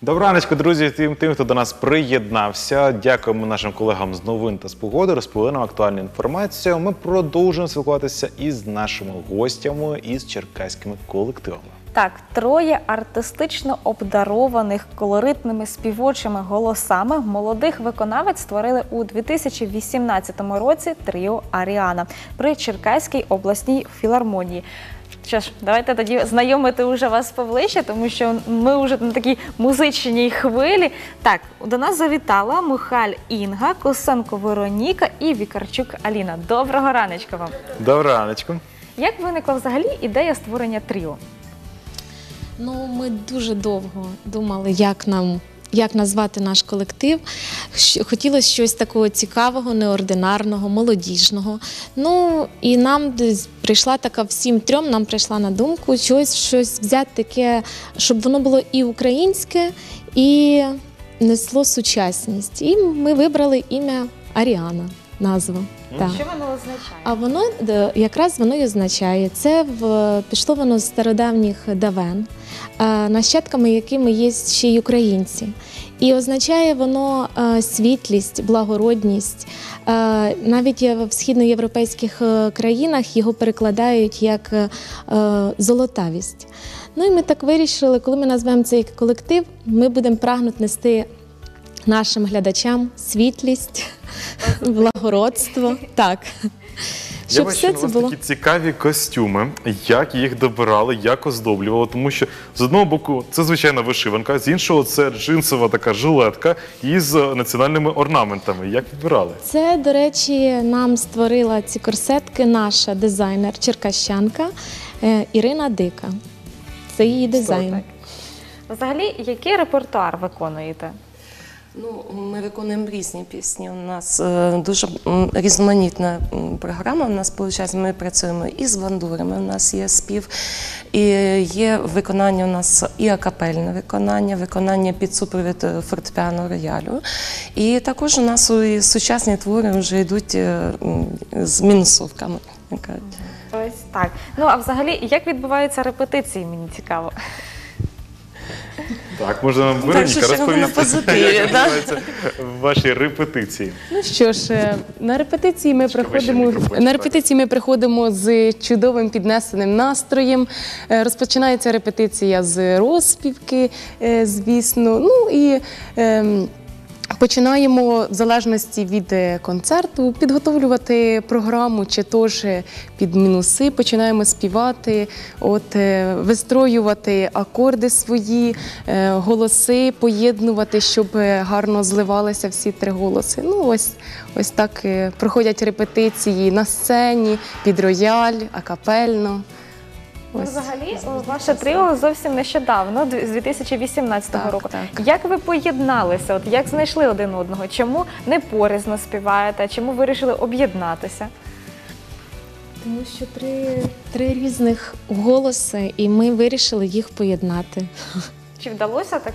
Добраночко, друзі, тим, тим, хто до нас приєднався. Дякуємо нашим колегам з новин та з погоди. Розповіли нам актуальну інформацію. Ми продовжуємо спілкуватися із нашими гостями із черкаськими колективами. Так, троє артистично обдарованих колоритними співочими голосами молодих виконавець створили у 2018 році тріо Аріана при Черкаській обласній філармонії. Що ж, давайте тоді знайомити уже вас поближче, тому що ми вже на такій музичній хвилі. Так, до нас завітала Михаль Інга, Косенко Вероніка і Вікарчук Аліна. Доброго раночка вам! Добраночко. Як виникла взагалі ідея створення тріо? Ну, ми дуже довго думали, як нам. Як назвати наш колектив? Хотілося щось такого цікавого, неординарного, молодіжного. Ну і нам прийшла така всім трьом, нам прийшла на думку щось, щось взяти таке, щоб воно було і українське, і несло сучасність. І ми вибрали ім'я Аріана, назва. Так. Що воно означає? А воно е, якраз воно і означає. Це в пішло воно з стародавніх давен, е, нащадками якими є ще й українці. І означає воно е, світлість, благородність. Е, Навіть в східноєвропейських е, країнах його перекладають як е, золотавість. Ну і ми так вирішили, коли ми назвемо цей колектив, ми будемо прагнути нести нашим глядачам світлість, благородство. Так. Я Щоб бачу, все у це вас було. такі цікаві костюми. Як їх добирали, як оздоблювали, тому що з одного боку це звичайна вишиванка, з іншого це джинсова така жилетка із національними орнаментами. Як вибирали? Це, до речі, нам створила ці корсетки наша дизайнер черкащанка е, Ірина Дика. Це її дизайн. Взагалі, який репертуар виконуєте? Ну, ми виконуємо різні пісні. У нас е, дуже різноманітна програма. У нас виходить, ми працюємо і з бандурами. У нас є спів, і є виконання у нас і акапельне виконання, виконання під супровід е, фортепіано роялю. І також у нас і сучасні твори вже йдуть е, з мінусовками. Ось так. Ну а взагалі, як відбуваються репетиції? Мені цікаво. Так, можна що Вероніка на розповісти, позитиві, як да? відбуваються ваші репетиції. Ну що ж, е, на репетиції ми Чекай, приходимо вище на репетиції. Ми приходимо з чудовим піднесеним настроєм. Е, Розпочинається репетиція з розпівки, е, звісно. Ну і ем, Починаємо в залежності від е, концерту підготовлювати програму, чи то ж е, під мінуси починаємо співати, от е, вистроювати акорди свої, е, голоси, поєднувати, щоб гарно зливалися всі три голоси. Ну ось ось так проходять репетиції на сцені, під рояль, акапельно. Ну, Ось. взагалі, о, ваше тріо зовсім нещодавно, д- з 2018 Так, року. так. Як ви поєдналися? От як знайшли один одного? Чому не порізно співаєте? Чому вирішили об'єднатися? Тому що три, три різних голоси, і ми вирішили їх поєднати. Чи вдалося так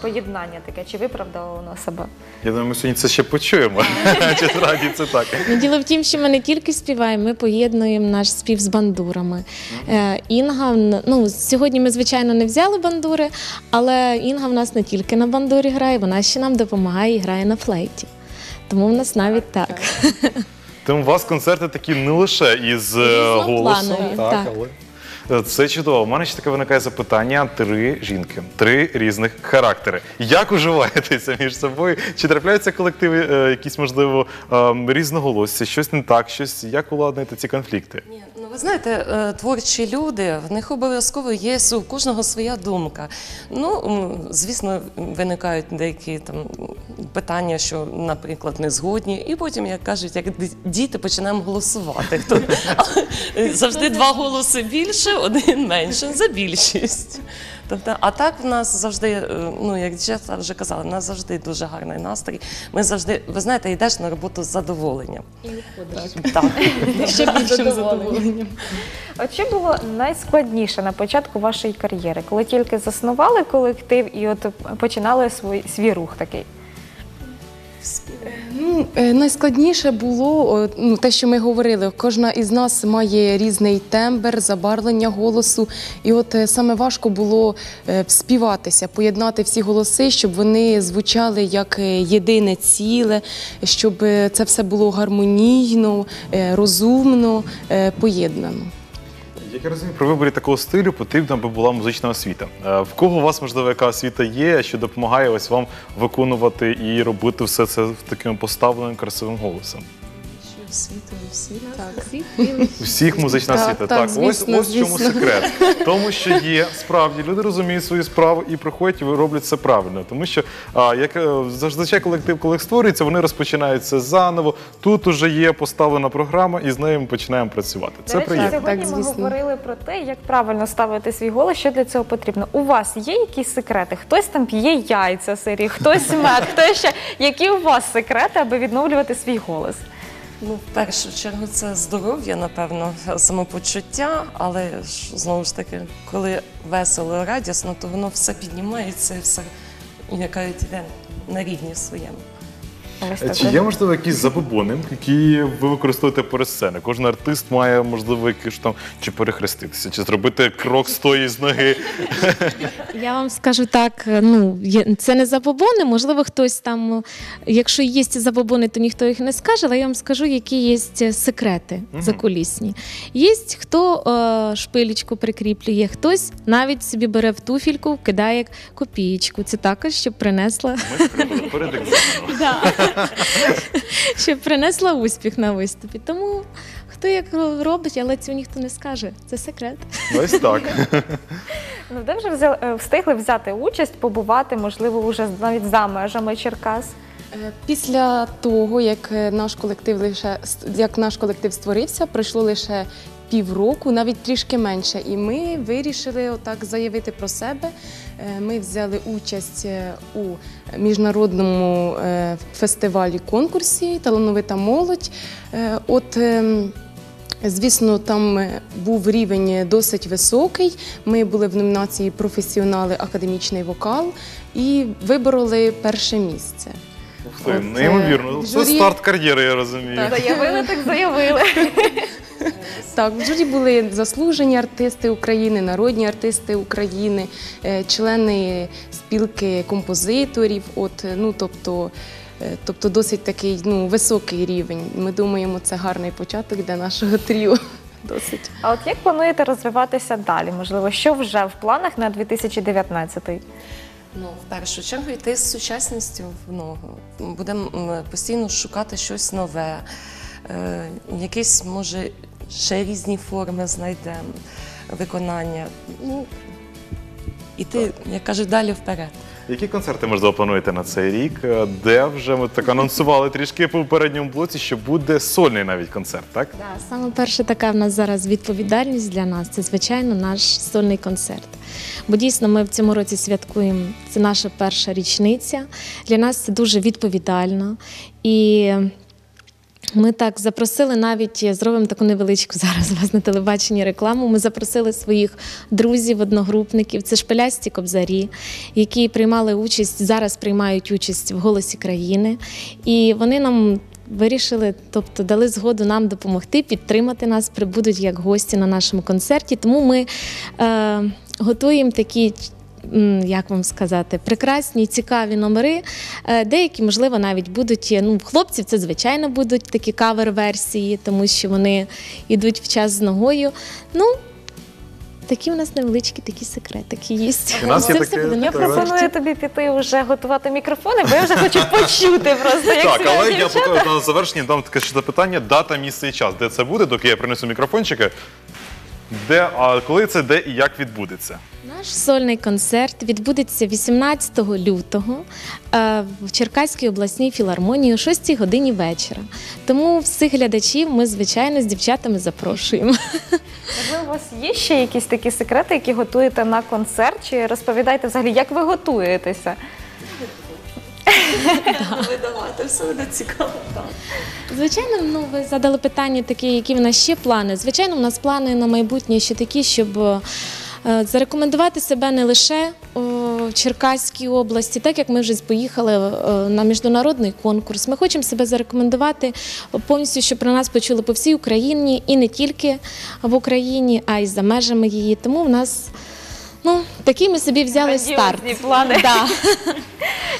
поєднання таке? Чи виправдало воно себе? Я думаю, ми сьогодні це ще почуємо. Чи справді це так? Ну, Діло в тім, що ми не тільки співаємо, ми поєднуємо наш спів з бандурами. Е, Інга, ну, сьогодні ми, звичайно, не взяли бандури, але Інга в нас не тільки на бандурі грає, вона ще нам допомагає і грає на флейті. Тому в нас навіть так. Тому у вас концерти такі не лише із е, голосом, Різнопланові, так. але це чудово. У мене ще таке виникає запитання: три жінки, три різних характери. Як уживаєтеся між собою? Чи трапляються колективи е, якісь, можливо, е, різноголосі, щось не так, щось як уладнити ці конфлікти? Ні, ви знаєте, е, творчі люди, в них обов'язково є у кожного своя думка. Ну, звісно, виникають деякі там питання, що, наприклад, не згодні, і потім, як кажуть, як діти починаємо голосувати. Хто завжди два голоси більше, один менше за більшість. Тобто, а так в нас завжди, е, ну як дівчата вже казали, в нас завжди дуже гарний настрій. Ми завжди, ви знаєте, йдеш на роботу з задоволенням. І виходиш. Так. Ще більшим задоволенням. От що було найскладніше на початку вашої кар'єри, коли тільки заснували колектив і от починали свій, свій рух такий? Ну, е, найскладніше було ну, те, що ми говорили. Кожна із нас має різний тембр, забарвлення голосу. І от е, саме важко було е, співатися, поєднати всі голоси, щоб вони звучали як єдине ціле, щоб це все було гармонійно, розумно, поєднано. Як я розумію, при виборі такого стилю потрібна би була музична освіта. Е, В кого у вас, можливо, яка освіта є, що допомагає ось вам виконувати і робити все це таким поставленим красивим голосом? Освіту, всі Так. Всіх музична Так, освіта. так, ось, ось в чому звісно. секрет. Тому що є справді люди розуміють свою справу і приходять і роблять це правильно. Тому що а, як е, зазвичай колектив, коли створюється, вони розпочинаються заново. Тут уже є поставлена програма, і з нею ми починаємо працювати. Це До речі, приємно. сьогодні Так, ми звісно. говорили про те, як правильно ставити свій голос, що для цього потрібно. У вас є якісь секрети? Хтось там п'є яйця сирі, хтось мед, хтось ще. Які у вас секрети, аби відновлювати свій голос? Ну, в першу чергу, це здоров'я, напевно, самопочуття, але ж знову ж таки, коли весело, радісно, то воно все піднімається і все, як кажуть, іде на рівні своєму. Ось Е, Чи є можливо якісь забобони, які ви використовуєте перед сценою? Кожен артист має можливо якийсь там чи перехреститися, чи зробити крок з тої з ноги. Я вам скажу так: ну є- це не забобони. Можливо, хтось там, якщо є забобони, то ніхто їх не скаже. Але я вам скажу, які є секрети Мгм. закулісні. Є хто е, шпилечку прикріплює, хтось навіть собі бере в туфільку, кидає копієчку. Це також щоб принесла Ми перед екзаменом. щоб принесла успіх на виступі. Тому хто як робить, але цього ніхто не скаже. Це секрет. Ось так. Ну, де вже взяли- е, встигли взяти участь, побувати, можливо, вже навіть за межами Черкас. Е, Після того, як е, наш колектив лише як наш колектив створився, пройшло лише півроку, навіть трішки менше. І ми вирішили отак заявити про себе. Е, Ми взяли участь е, у міжнародному е, фестивалі конкурсі Талановита молодь. От ем, Звісно, там був рівень досить високий. Ми були в номінації Професіонали академічний вокал і вибороли перше місце. Ух ти, От, Неймовірно. Це журі- старт кар'єри, я розумію. Так. Заявили, так заявили. Так, в журі були заслужені артисти України, народні артисти України, е, члени спілки композиторів. От, е, ну, тобто, е, тобто досить такий ну, високий рівень. Ми думаємо, це гарний початок для нашого тріо. Досить. А от як плануєте розвиватися далі? Можливо, що вже в планах на 2019? Ну, в першу чергу йти з сучасністю в ногу. Будемо постійно шукати щось нове, е, якісь, може, ще різні форми знайдемо виконання. Ну, іти, як кажуть, далі вперед. Які концерти, можливо, плануєте на цей рік? Е, Де вже ми так анонсували трішки по попередньому блоці, що буде сольний навіть концерт, так? Да, саме перша така в нас зараз відповідальність для нас це, звичайно, наш сольний концерт. Бо дійсно ми в цьому році святкуємо. Це наша перша річниця. Для нас це дуже відповідально. І ми так запросили навіть зробимо таку невеличку зараз вас на телебаченні рекламу. Ми запросили своїх друзів, одногрупників. Це шпилясті кобзарі, які приймали участь зараз, приймають участь в голосі країни, і вони нам. Вирішили, тобто дали згоду нам допомогти, підтримати нас, прибудуть як гості на нашому концерті. Тому ми е, готуємо такі як вам сказати, прекрасні, цікаві номери. Е, Деякі, можливо, навіть будуть. е, Ну, в хлопців це звичайно будуть такі кавер-версії, тому що вони йдуть в час з ногою. Ну, такі у нас невеличкі такі секретики є. У нас є Це таке- все буде Я пропоную тобі піти вже готувати мікрофони, бо я вже хочу почути просто, як Так, але я поки на завершення дам таке ще запитання: дата, місце і час. Де це буде, доки я принесу мікрофончики? Де, а коли це, де і як відбудеться? Наш сольний концерт відбудеться 18 лютого е, в Черкаській обласній філармонії о 6 годині вечора. Тому всіх глядачів ми, звичайно, з дівчатами запрошуємо. Можливо, у вас є ще якісь такі секрети, які готуєте на концерт? Чи розповідайте взагалі, як ви готуєтеся? Видавати, все буде цікаво. Звичайно, ну ви задали питання такі, які в нас ще плани. Звичайно, у нас плани на майбутнє ще такі, щоб е, зарекомендувати себе не лише о, в Черкаській області, так як ми вже поїхали е, на міжнародний конкурс. Ми хочемо себе зарекомендувати повністю, щоб про нас почули по всій Україні і не тільки в Україні, а й за межами її. Тому в нас ну, такий ми собі взяли старт. Плани. Да.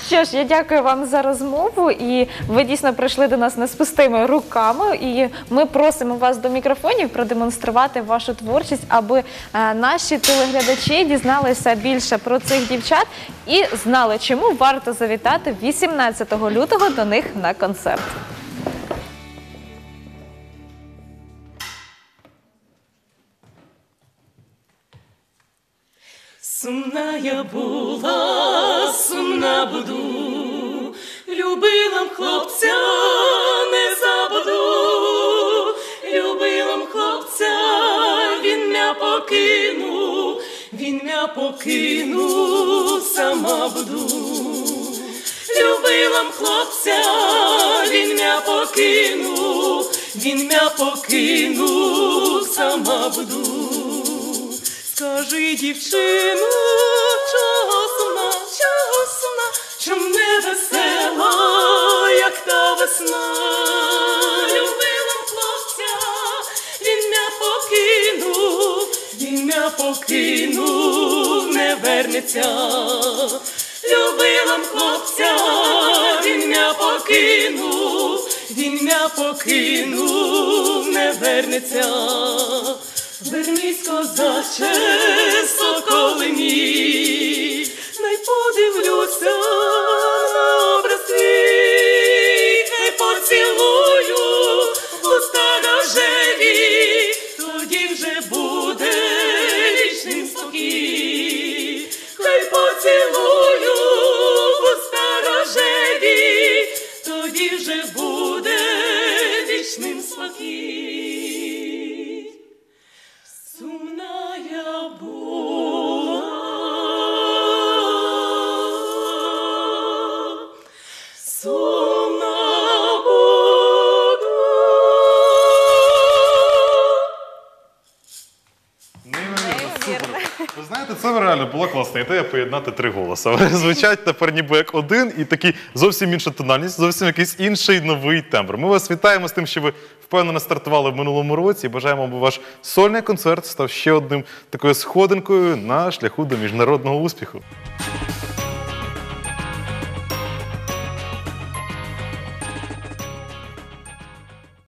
Що ж, я дякую вам за розмову, і ви дійсно прийшли до нас не з пустими руками. І ми просимо вас до мікрофонів продемонструвати вашу творчість, аби е, наші телеглядачі дізналися більше про цих дівчат і знали, чому варто завітати 18 лютого до них на концерт. Сумна я була, сумна буду, любила б хлопця, не забуду, любила б хлопця, він мя покинув, він мя покинув, сама буду. Любила б хлопця, він мя покинув, він мя покинув, сама буду. Скажи, дівчину, чого сумна, чого сумна, чом не весела, як та весна, любила хлопця, він мя покинув, він мя покинув, не вернеться. Любила хлопця, він мя покинув, він мя покинув, не вернеться. Вернись, козаче, соколи мій, най подивлюся на образ твій, хай поцілую вуста рожеві, тоді вже буде вічним спокій, хай поцілую вуста рожеві, тоді вже буде вічним спокій. Це реально була класна ідея поєднати три голоси. Вони звучать тепер ніби як один, і такий зовсім інша тональність, зовсім якийсь інший новий тембр. Ми вас вітаємо з тим, що ви впевнено стартували в минулому році. і Бажаємо, аби ваш сольний концерт став ще одним такою сходинкою на шляху до міжнародного успіху.